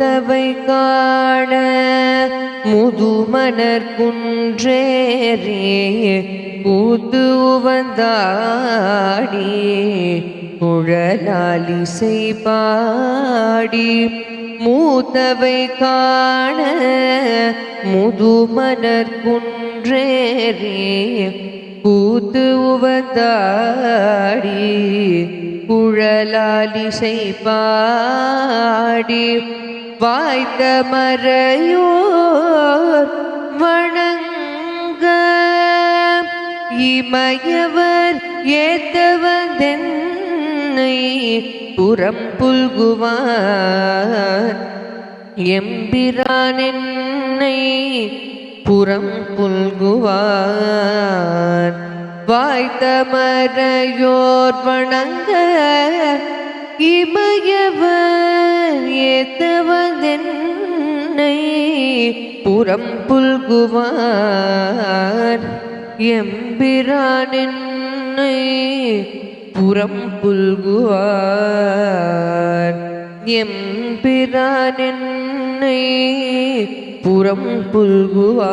மூத்தவை காண முதுமணர் குன்றேறே கூத்து உவந்தாடி குழலாலிசை பாடி மூத்தவை காண முதுமணர் குன்றேறே கூத்து உவந்தாடி குழலாலிசை பாடி வாய்ந்த மறையோர் வணங்க. இமயவர் ஏத்தவதென்னை புறம் புல்குவார் எம்பிரான் என்னை புறம் புல்குவார் வாய்த்த மறையோர் வணங்க. புறம் புல்குவார். எம்பிரான் என்னை புறம் புல்குவார். எம்பிரானென்னை புறம் புறம் புல்குவார்.